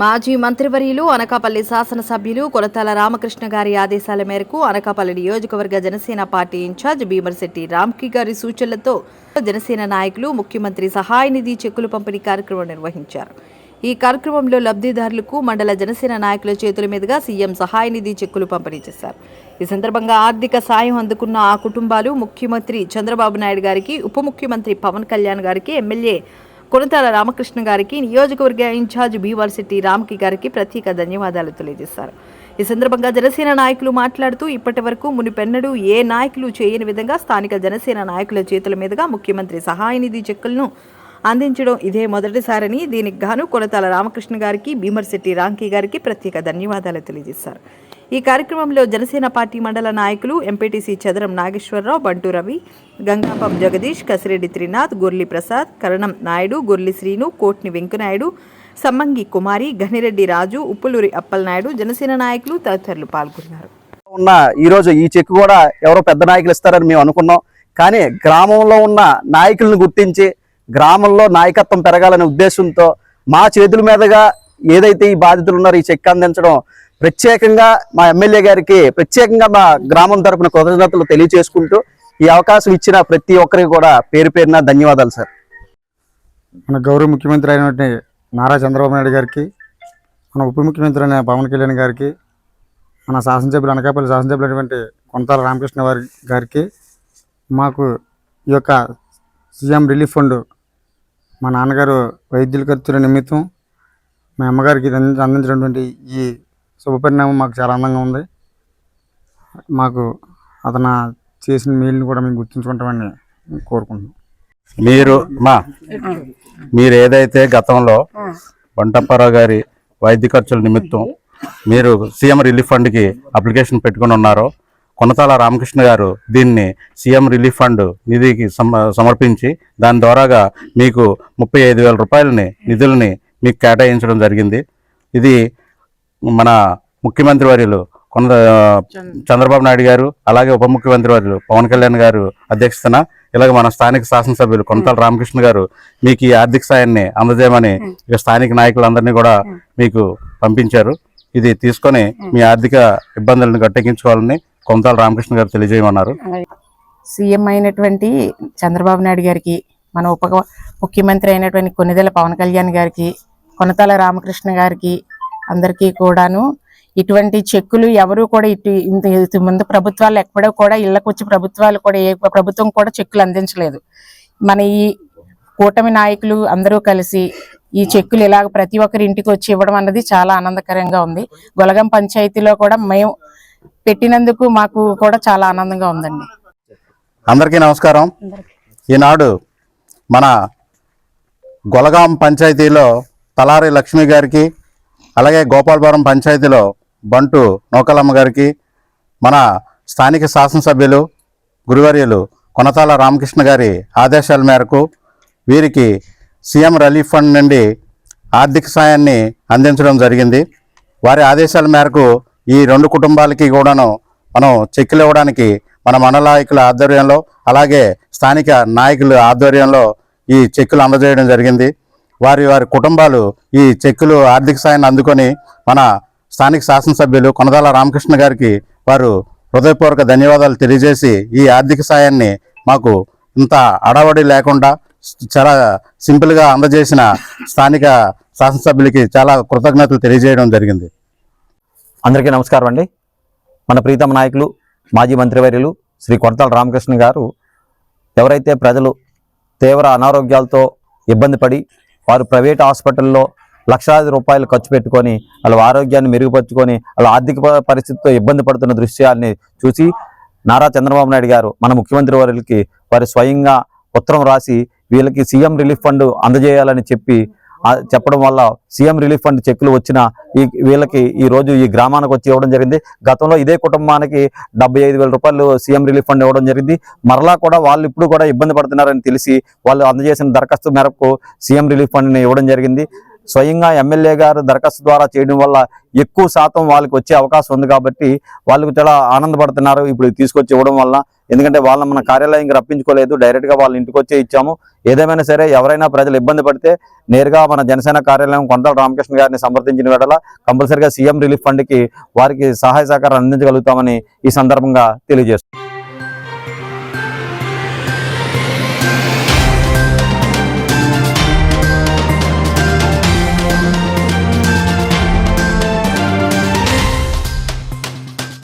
మాజీ మంత్రివర్యులు అనకాపల్లి శాసనసభ్యులు కొలతాల రామకృష్ణ గారి ఆదేశాల మేరకు అనకాపల్లి నియోజకవర్గ జనసేన పార్టీ ఇన్ఛార్జ్ భీమర్శెట్టి రామ్కి గారి సూచనలతో జనసేన నాయకులు ముఖ్యమంత్రి సహాయ నిధి చెక్కులు పంపిణీ కార్యక్రమం నిర్వహించారు. ఈ కార్యక్రమంలో లబ్ధిదారులకు మండల జనసేన నాయకుల చేతుల మీదుగా సీఎం సహాయ నిధి చెక్కులు పంపిణీ చేశారు. ఈ సందర్భంగా ఆర్థిక సాయం అందుకున్న ఆ కుటుంబాలు ముఖ్యమంత్రి చంద్రబాబు నాయుడు గారికి ఉప ముఖ్యమంత్రి పవన్ కళ్యాణ్ గారికి ఎమ్మెల్యే కొనతాల రామకృష్ణ గారికి నియోజకవర్గ ఇన్ఛార్జ్ బీవర్సిటీ రామ్కి గారికి ప్రత్యేక ధన్యవాదాలు తెలియజేశారు. ఈ సందర్భంగా జనసేన నాయకులు మాట్లాడుతూ ఇప్పటి వరకు మునిపెన్నడూ ఏ నాయకులు చేయని విధంగా స్థానిక జనసేన నాయకుల చేతుల మీదుగా ముఖ్యమంత్రి సహాయ నిధి చెక్కులను అందించడం ఇదే మొదటిసారని దీనికి గాను కొలతాల రామకృష్ణ గారికి భీమర్శెట్టి రాంకీ గారికి ప్రత్యేక ధన్యవాదాలు తెలియజేశారు. ఈ కార్యక్రమంలో జనసేన పార్టీ మండల నాయకులు ఎంపీటీసీ చదరం నాగేశ్వరరావు బంటూ రవి గంగాపం జగదీష్ కసిరెడ్డి త్రినాథ్ గొర్లి ప్రసాద్ కరణం నాయుడు గొర్లి శ్రీను కోట్ని వెంకనాయుడు సమ్మంగి కుమారి గనిరెడ్డి రాజు ఉప్పులూరి అప్పలనాయుడు జనసేన నాయకులు తదితరులు పాల్గొన్నారు. ఉన్న ఈ రోజు ఈ చెక్ కూడా ఎవరో పెద్ద నాయకులు ఇస్తారని మేము అనుకున్నాం. కానీ గ్రామంలో ఉన్న నాయకులను గుర్తించి గ్రామంలో నాయకత్వం పెరగాలనే ఉద్దేశంతో మా చేతుల మీదుగా ఏదైతే ఈ బాధితులు ఉన్నారో ఈ చెక్ అందించడం ప్రత్యేకంగా మా ఎమ్మెల్యే గారికి ప్రత్యేకంగా మా గ్రామం తరపున కృతజ్ఞతలు తెలియజేసుకుంటూ ఈ అవకాశం ఇచ్చిన ప్రతి ఒక్కరికి కూడా పేరు పేరున ధన్యవాదాలు సార్. మన గౌరవ ముఖ్యమంత్రి అయినటువంటి నారా చంద్రబాబు నాయుడు గారికి మన ఉప ముఖ్యమంత్రి అయిన పవన్ కళ్యాణ్ గారికి మన శాసనసభ్యులు అనకాపల్లి శాసనసభ్యులు అయినటువంటి కొంతాల రామకృష్ణ వారి గారికి మాకు ఈ యొక్క సీఎం రిలీఫ్ ఫండ్ మా నాన్నగారు వైద్యుల ఖర్చుల నిమిత్తం మా అమ్మగారికి అందించినటువంటి ఈ శుభపరిణామం మాకు చాలా ఆనందంగా ఉంది. మాకు అతను చేసిన మేలుని కూడా మేము గుర్తుంచుకుంటామని కోరుకుంటున్నాం. మీరు మా మీరు ఏదైతే గతంలో బంటప్పారావు గారి వైద్య ఖర్చుల నిమిత్తం మీరు సీఎం రిలీఫ్ ఫండ్కి అప్లికేషన్ పెట్టుకుని ఉన్నారో కొనతాల రామకృష్ణ గారు దీన్ని సీఎం రిలీఫ్ ఫండ్ నిధికి సమ సమర్పించి దాని ద్వారాగా మీకు ముప్పై ఐదు వేల రూపాయలని నిధులని మీకు కేటాయించడం జరిగింది. ఇది మన ముఖ్యమంత్రి వర్యులు కొన చంద్రబాబు నాయుడు గారు అలాగే ఉప ముఖ్యమంత్రి వర్యులు పవన్ కళ్యాణ్ గారు అధ్యక్షతన ఇలాగ మన స్థానిక శాసనసభ్యులు కొనతాల రామకృష్ణ గారు మీకు ఈ ఆర్థిక సాయాన్ని అందజేయమని ఇక స్థానిక నాయకులందరినీ కూడా మీకు పంపించారు. ఇది తీసుకొని మీ ఆర్థిక ఇబ్బందులను గట్టెక్కించుకోవాలని కొనతాల రామకృష్ణ గారు తెలియజేయమన్నారు. సీఎం అయినటువంటి చంద్రబాబు నాయుడు గారికి మన ఉప ముఖ్యమంత్రి అయినటువంటి కొన్నిదెల పవన్ కళ్యాణ్ గారికి కొనతాల రామకృష్ణ గారికి అందరికీ కూడాను. ఇటువంటి చెక్కులు ఎవరు కూడా ఇటు ఇంత ఇంత ముందు ప్రభుత్వాలు ఎక్కడో కూడా ఇళ్ళకు వచ్చి ప్రభుత్వాలు కూడా ఏ ప్రభుత్వం కూడా చెక్కులు అందించలేదు. మన ఈ కూటమి నాయకులు అందరూ కలిసి ఈ చెక్కులు ఇలాగ ప్రతి ఒక్కరి ఇంటికి వచ్చి ఇవ్వడం అన్నది చాలా ఆనందకరంగా ఉంది. గొలగం పంచాయతీలో కూడా మేము పెట్టినందుకు మాకు కూడా చాలా ఆనందంగా ఉందండి. అందరికీ నమస్కారం. ఈనాడు మన గొలగాం పంచాయతీలో తలారి లక్ష్మి గారికి అలాగే గోపాలపురం పంచాయతీలో బంటు నౌకలమ్మ గారికి మన స్థానిక శాసనసభ్యులు గురువర్యులు కొనతాల రామకృష్ణ గారి ఆదేశాల మేరకు వీరికి సీఎం రిలీఫ్ ఫండ్ నుండి ఆర్థిక సాయాన్ని అందించడం జరిగింది. వారి ఆదేశాల మేరకు ఈ రెండు కుటుంబాలకి కూడాను మనం చెక్కులు ఇవ్వడానికి మన మనలాయకుల ఆధ్వర్యంలో అలాగే స్థానిక నాయకుల ఆధ్వర్యంలో ఈ చెక్కులు అందజేయడం జరిగింది. వారి వారి కుటుంబాలు ఈ చెక్కులు ఆర్థిక సాయాన్ని అందుకొని మన స్థానిక శాసనసభ్యులు కొనదాల రామకృష్ణ గారికి వారు హృదయపూర్వక ధన్యవాదాలు తెలియజేసి ఈ ఆర్థిక సాయాన్ని మాకు ఇంత అడవడి లేకుండా చాలా సింపుల్గా అందజేసిన స్థానిక శాసనసభ్యులకి చాలా కృతజ్ఞతలు తెలియజేయడం జరిగింది. అందరికీ నమస్కారం అండి. మన ప్రీతమ నాయకులు మాజీ మంత్రివర్యులు శ్రీ కొడతాల రామకృష్ణ గారు ఎవరైతే ప్రజలు తీవ్ర అనారోగ్యాలతో ఇబ్బంది పడి వారు ప్రైవేట్ హాస్పిటల్లో లక్షలాది రూపాయలు ఖర్చు పెట్టుకొని వాళ్ళ ఆరోగ్యాన్ని మెరుగుపరుచుకొని వాళ్ళ ఆర్థిక పరిస్థితితో ఇబ్బంది పడుతున్న దృశ్యాన్ని చూసి నారా చంద్రబాబు నాయుడు గారు మన ముఖ్యమంత్రి వారికి వారు స్వయంగా ఉత్తరం రాసి వీళ్ళకి సీఎం రిలీఫ్ ఫండ్ అందజేయాలని చెప్పి చెప్పడం వల్ల సీఎం రిలీఫ్ ఫండ్ చెక్కులు వచ్చిన ఈ వీళ్ళకి ఈ రోజు ఈ గ్రామానికి వచ్చి ఇవ్వడం జరిగింది. గతంలో ఇదే కుటుంబానికి డెబ్బై ఐదు వేల రూపాయలు సీఎం రిలీఫ్ ఫండ్ ఇవ్వడం జరిగింది. మరలా కూడా వాళ్ళు ఇప్పుడు కూడా ఇబ్బంది పడుతున్నారని తెలిసి వాళ్ళు అందజేసిన దరఖాస్తు మేరకు సీఎం రిలీఫ్ ఫండ్ని ఇవ్వడం జరిగింది. స్వయంగా ఎమ్మెల్యే గారు దరఖాస్తు ద్వారా చేయడం వల్ల ఎక్కువ శాతం వాళ్ళకి వచ్చే అవకాశం ఉంది కాబట్టి వాళ్ళకు చాలా ఆనందపడుతున్నారు. ఇప్పుడు తీసుకొచ్చి ఇవ్వడం వల్ల ఎందుకంటే వాళ్ళని మన కార్యాలయంకి రప్పించుకోలేదు. డైరెక్ట్గా వాళ్ళ ఇంటికి వచ్చే ఇచ్చాము. ఏదేమైనా సరే ఎవరైనా ప్రజలు ఇబ్బంది పడితే నేరుగా మన జనసేన కార్యాలయం కొండల రామకృష్ణ గారిని సంప్రదించిన వేళ కంపల్సరిగా సీఎం రిలీఫ్ ఫండ్కి వారికి సహాయ సహకారం అందించగలుగుతామని ఈ సందర్భంగా తెలియజేస్తుంది